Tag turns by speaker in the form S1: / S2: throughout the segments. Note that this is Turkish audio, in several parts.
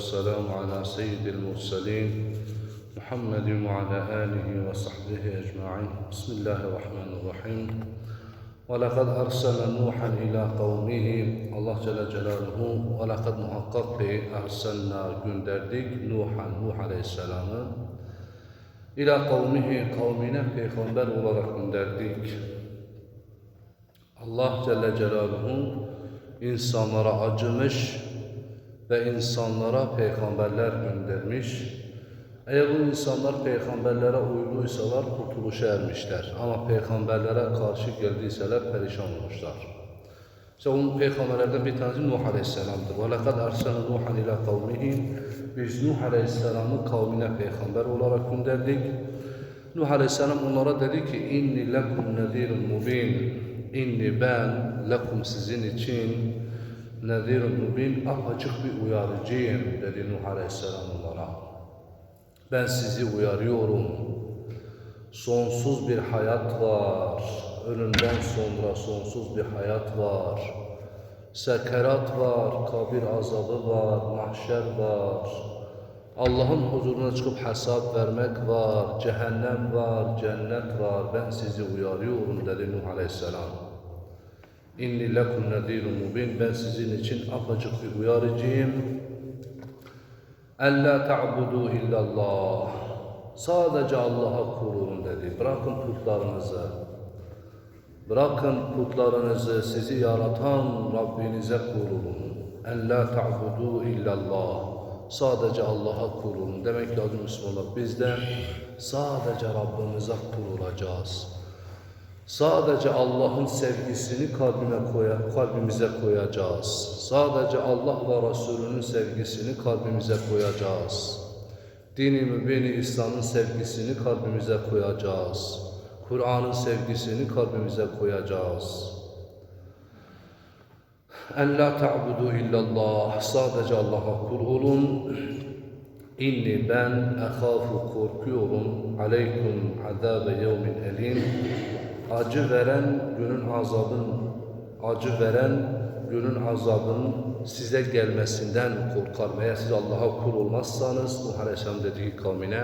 S1: والسلام على سيد المرسلين محمد وعلى آله وصحبه أجمعين. بسم الله الرحمن الرحيم. ولقد أرسل نوحا إلى قومه. الله جل جلاله ولقد محقق أرسلنا جندردك نوحا نوح عليه السلام. إلى قومه قومنا في خنبر ولقد جندردك الله جل جلاله إنسان رأجمش ve insanlara peygamberler göndermiş. Eğer bu insanlar peygamberlere uyduysalar kurtuluşa ermişler. Ama peygamberlere karşı geldiyseler perişan olmuşlar. İşte onun peygamberlerden bir tanesi Nuh Aleyhisselam'dır. وَلَقَدْ أَرْسَلَ نُوحًا إِلَى قَوْمِهِ Biz Nuh Aleyhisselam'ı kavmine peygamber olarak gönderdik. Nuh Aleyhisselam onlara dedi ki inni lekum nedirun mubin. İnni ben lekum sizin için nedirun mubin apaçık bir uyarıcıyım dedi Nuh Aleyhisselam onlara. Ben sizi uyarıyorum. Sonsuz bir hayat var. Ölümden sonra sonsuz bir hayat var. Sekerat var, kabir azabı var, mahşer var. Allah'ın huzuruna çıkıp hesap vermek var, cehennem var, cennet var. Ben sizi uyarıyorum dedi Nuh Aleyhisselam. İnni lekum nedirun mubin. Ben sizin için apaçık bir uyarıcıyım. Ella ta'budu illallah. Sadece Allah'a kulun dedi. Bırakın putlarınızı. Bırakın putlarınızı sizi yaratan Rabbinize kulun. Ella ta'budu illallah. Sadece Allah'a kulun. Demek ki adı Müslümanlar biz de sadece Rabbimize kul olacağız. Sadece Allah'ın sevgisini kalbime koya, kalbimize koyacağız. Sadece Allah ve Resulünün sevgisini kalbimize koyacağız. Dini mübini İslam'ın sevgisini kalbimize koyacağız. Kur'an'ın sevgisini kalbimize koyacağız. En la ta'budu illallah. Sadece Allah'a kul olun. İnni ben ehafu korkuyorum. Aleyküm azabe yevmin elim Acı veren günün azabın, acı veren günün azabının size gelmesinden korkarım. Eğer siz Allah'a kul olmazsanız, Nuh Aleyhisselam dediği kavmine,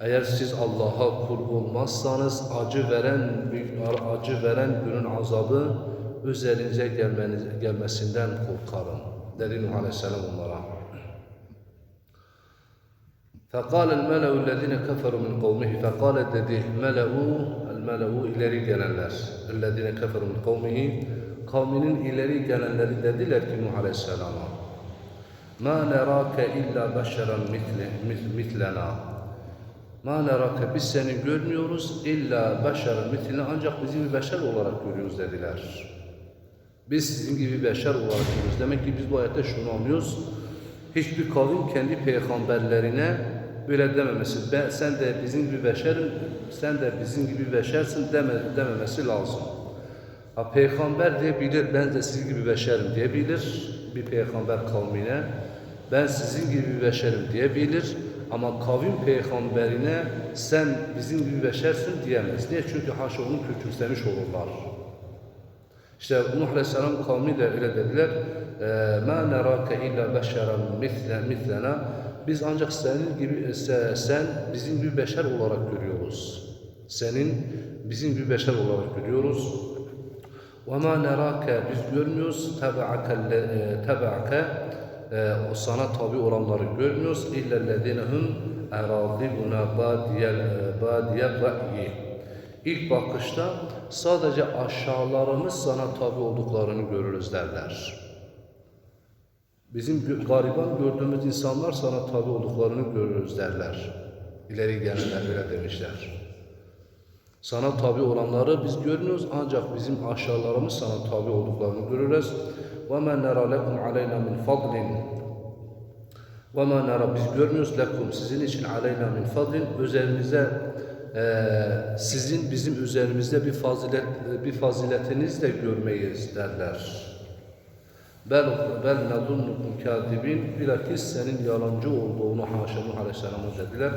S1: eğer siz Allah'a kul olmazsanız acı veren acı veren günün azabı üzerinize gelmeniz, gelmesinden korkarım. Dedi Nuh Aleyhisselam onlara. فقال الملأ الذين كفروا من قومه فقال dedi mele'u el mele'u ileri gelenler الذين كفروا من قومه kavminin ileri gelenleri dediler ki Nuh Aleyhisselam'a ma nerake illa beşeren mitlena ma nerake biz seni görmüyoruz illa beşeren mitlena ancak bizim bir beşer olarak görüyoruz dediler. Biz sizin gibi beşer olarak görüyoruz. Demek ki biz bu ayette şunu anlıyoruz. Hiçbir kavim kendi peygamberlerine böyle dememesi. Ben, sen de bizim gibi beşerin, sen de bizim gibi beşersin deme, dememesi lazım. Ha, peygamber diyebilir, ben de sizin gibi beşerim diyebilir bir peygamber kavmine. Ben sizin gibi bir beşerim diyebilir ama kavim peygamberine sen bizim gibi beşersin diyemez. Niye? Çünkü haşa onu küçümsemiş olurlar. İşte Nuh Aleyhisselam kavmi de öyle dediler. مَا نَرَاكَ اِلَّا بَشَرًا مِثْلَنَا Biz ancak senin gibi, sen bizim gibi beşer olarak görüyoruz. Senin bizim gibi beşer olarak görüyoruz. وَمَا نَرَاكَ Biz görmüyoruz. تَبَعَكَ O sana tabi olanları görmüyoruz. اِلَّا الَّذِينَ هُمْ اَرَاضِبُنَا بَادِيَ الرَّأْيِ İlk bakışta sadece aşağılarımız sana tabi olduklarını görürüz derler. Bizim gariban gördüğümüz insanlar sana tabi olduklarını görürüz derler. İleri gelenler öyle demişler. Sana tabi olanları biz görmüyoruz ancak bizim aşağılarımız sana tabi olduklarını görürüz. وَمَا نَرَى لَكُمْ عَلَيْنَا مِنْ فَضْلٍ وَمَا نَرَى Biz görmüyoruz lekum sizin için aleyna min fadlin üzerinize e, sizin bizim üzerimizde bir fazilet bir faziletiniz de görmeyiz derler. Bel bel nadunnukum kadibin bilakis senin yalancı olduğunu haşa Nuh Aleyhisselam'a dediler.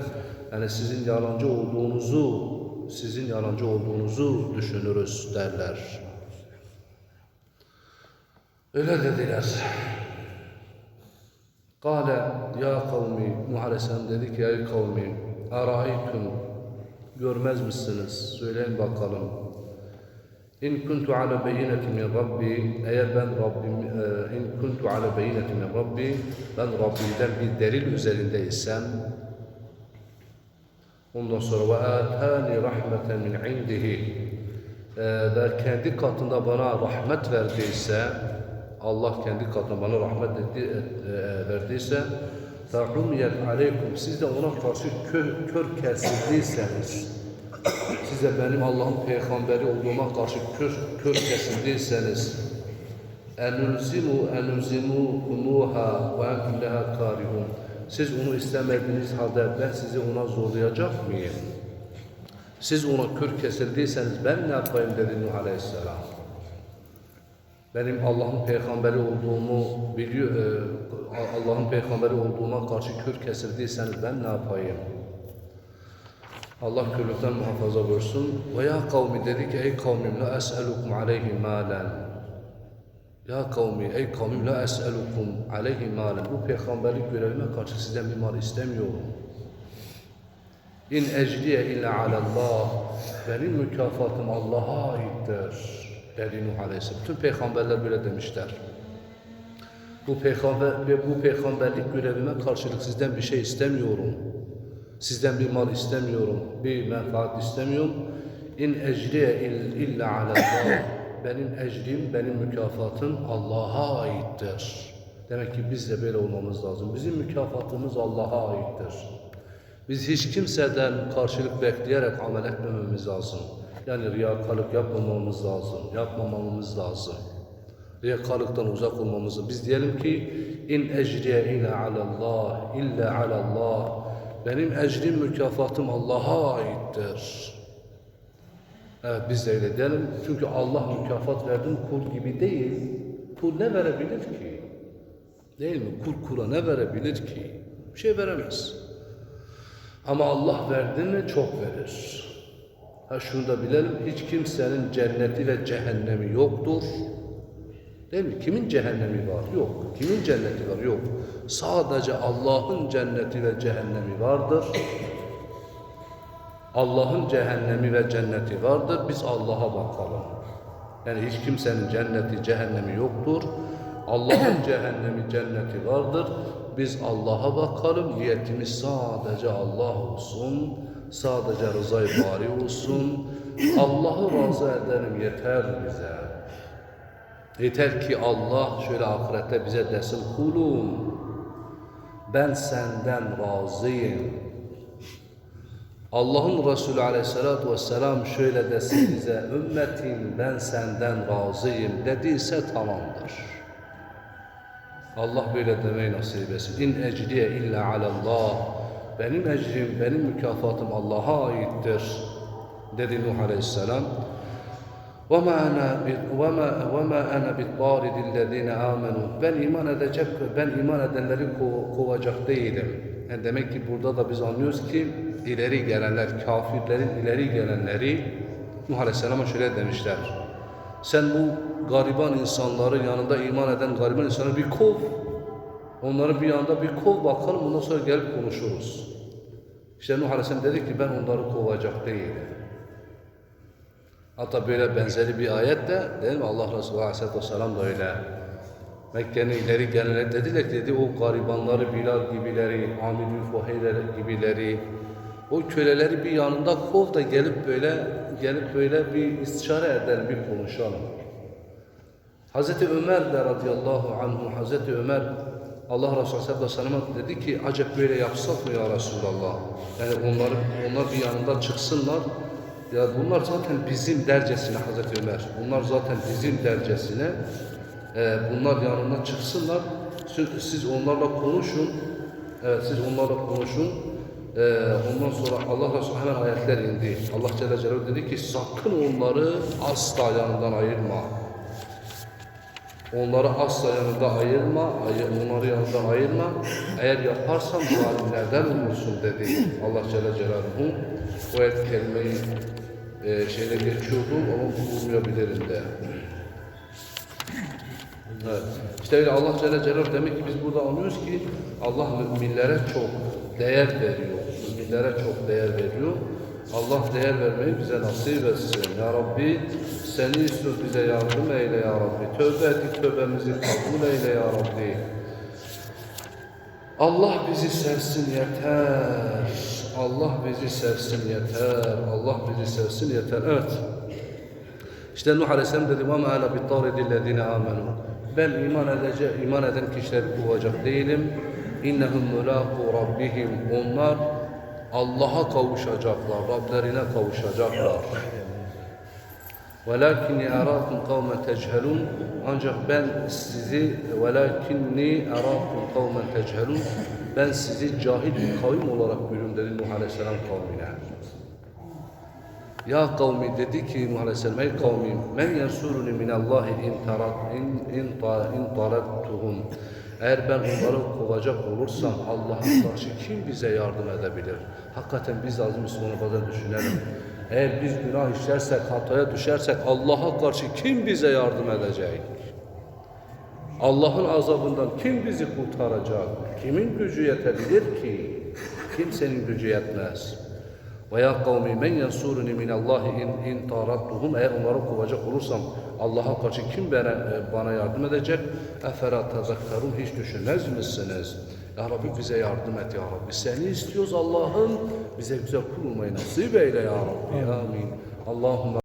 S1: Yani sizin yalancı olduğunuzu sizin yalancı olduğunuzu düşünürüz derler. Öyle dediler. Kale ya kavmi Nuh Aleyhisselam dedi ki ey kavmi araytum görmez misiniz? Söyleyin bakalım. İn kuntu ala beyinetin min Rabbi eğer ben Rabbim e, in kuntu ala beyinetin min Rabbi ben Rabbimden bir delil üzerindeysem ondan sonra ve atani rahmeten min indihi e, ve kendi katında bana rahmet verdiyse Allah kendi katında bana rahmet etti, et- e, verdiyse فَعُمْيَتْ aleykum siz de ona karşı kör, kör kesildiyseniz siz de benim Allah'ın peygamberi olduğuma karşı kör, kör kesildiyseniz kumuha ve entum leha karihun siz onu istemediğiniz halde ben sizi ona zorlayacak mıyım? Siz ona kör kesildiyseniz ben ne yapayım dedi Nuh Aleyhisselam. Benim Allah'ın peygamberi olduğumu biliyor, e, Allah'ın peygamberi olduğuma karşı kör kesildiyseniz ben ne yapayım? Allah körlükten muhafaza buyursun. Ve ya kavmi dedi ki ey kavmim la es'elukum aleyhi malen. Ya kavmi ey kavmim la es'elukum aleyhi malen. Bu peygamberlik görevime karşı sizden bir mal istemiyorum. İn ecriye illa alallah. Benim mükafatım Allah'a aittir. Dedi Nuh Aleyhisselam. Bütün peygamberler böyle demişler. Bu peygamber bu peygamberlik görevime karşılık sizden bir şey istemiyorum. Sizden bir mal istemiyorum, bir menfaat istemiyorum. İn ecriye ill- illa alallah. Benim ecrim, benim mükafatım Allah'a aittir. Demek ki biz de böyle olmamız lazım. Bizim mükafatımız Allah'a aittir. Biz hiç kimseden karşılık bekleyerek amel etmememiz lazım. Yani riyakarlık yapmamamız lazım, yapmamamız lazım. Riyakarlıktan uzak olmamız lazım. Biz diyelim ki in ecriye illa alallah, illa alallah. Benim ecrim, mükafatım Allah'a aittir. Evet biz de öyle diyelim. Çünkü Allah mükafat verdim kul gibi değil. Kul ne verebilir ki? Değil mi? Kul kula ne verebilir ki? Bir şey veremez. Ama Allah verdi çok verir. Ha şunu da bilelim, hiç kimsenin cenneti ve cehennemi yoktur. Değil mi? Kimin cehennemi var? Yok. Kimin cenneti var? Yok. Sadece Allah'ın cenneti ve cehennemi vardır. Allah'ın cehennemi ve cenneti vardır. Biz Allah'a bakalım. Yani hiç kimsenin cenneti, cehennemi yoktur. Allah'ın cehennemi, cenneti vardır. Biz Allah'a bakalım. Niyetimiz sadece Allah olsun. Sadece rızayı bari olsun. Allah'ı razı edelim yeter bize. Yeter ki Allah şöyle ahirette bize desin kulum ben senden razıyım. Allah'ın Resulü aleyhissalatü vesselam şöyle desin bize ümmetim ben senden razıyım dediyse tamamdır. Allah böyle demeyi nasip etsin. İn ecriye illa alallah. Benim ecrim, benim mükafatım Allah'a aittir. Dedi Nuh Aleyhisselam. وَمَا أَنَا وَمَا وَمَا أَنَا بِالطَّارِدِ الَّذ۪ينَ آمَنُوا Ben iman edecek, ben iman edenleri ko- kovacak değilim. Yani demek ki burada da biz anlıyoruz ki ileri gelenler, kafirlerin ileri gelenleri Nuh Aleyhisselam'a şöyle demişler. Sen bu gariban insanları yanında iman eden gariban insanları bir kov. Onları bir anda bir kov bakalım ondan sonra gelip konuşuruz. İşte Nuh Aleyhisselam dedi ki ben onları kovacak değilim. Hatta böyle benzeri bir ayet de değil mi? Allah Resulü Aleyhisselatü Vesselam da öyle. Mekke'nin ileri gelenler dediler dedi o garibanları Bilal gibileri, Amid-i Fuheyre gibileri, o köleleri bir yanında kov da gelip böyle gelip böyle bir istişare edelim, bir konuşalım. Hazreti Ömer de radıyallahu anhu, Hazreti Ömer Allah Resulü sallallahu aleyhi ve sellem'e dedi ki acaba böyle yapsak mı ya Resulallah? Yani onları, onlar bir yanında çıksınlar. Ya bunlar zaten bizim dercesine Hazreti Ömer. Bunlar zaten bizim dercesine. Ee, bunlar yanına çıksınlar. Siz, siz onlarla konuşun. Evet siz onlarla konuşun. Ee, ondan sonra Allah Resulü hemen ayetler indi. Allah Celle Celaluhu dedi ki sakın onları asla yanından ayırma. Onları asla yanında ayırma, ayır, onları yanında ayırma. Eğer yaparsan zalimlerden olursun dedi Allah Celle Celaluhu. O ayet kelimeyi e, şeyle geçiyordum ama bulmayabilirim de. Evet. İşte öyle Allah Celle Celaluhu demek ki biz burada anlıyoruz ki Allah müminlere çok değer veriyor. Müminlere çok değer veriyor. Allah değer vermeyi bize nasip etsin. Ya Rabbi seni istiyoruz bize yardım eyle ya Rabbi. Tövbe ettik tövbemizi kabul eyle ya Rabbi. Allah bizi sevsin yeter. Allah bizi sevsin yeter. Allah bizi sevsin yeter. Evet. İşte Nuh Aleyhisselam dedi: "Ve ma ana amenu." Ben iman edecek, iman eden kişileri kovacak değilim. İnnehum mulaqu rabbihim. Onlar Allah'a kavuşacaklar, Rablerine kavuşacaklar. وَلَكِنِّي أَرَاكُمْ قَوْمًا تَجْهَلُونَ Ancak ben sizi وَلَكِنِّي أَرَاكُمْ قَوْمًا تَجْهَلُونَ Ben sizi cahil bir kavim olarak görüyorum dedi Nuh Aleyhisselam kavmine. Ya kavmi dedi ki Nuh Aleyhisselam ey kavmim men yansuruni minallahi in tarat in in ta in tarattuhum eğer ben onları kovacak olursam Allah'a karşı kim bize yardım edebilir? Hakikaten biz azim Müslümanı bazen düşünelim. Eğer biz günah işlersek, hataya düşersek Allah'a karşı kim bize yardım edecek? Allah'ın azabından kim bizi kurtaracak? Kimin gücü yetebilir ki? Kimsenin gücü yetmez. Ve ya kavmi men yansuruni minallahi in, in tarattuhum eğer onları kovacak olursam Allah'a karşı kim bana, e, bana yardım edecek? Efera tezekkerun hiç düşünmez misiniz? Ya Rabbi bize yardım et ya Rabbi. Seni istiyoruz Allah'ım. Bize güzel kul nasip eyle ya Rabbi. Amin. Allahümme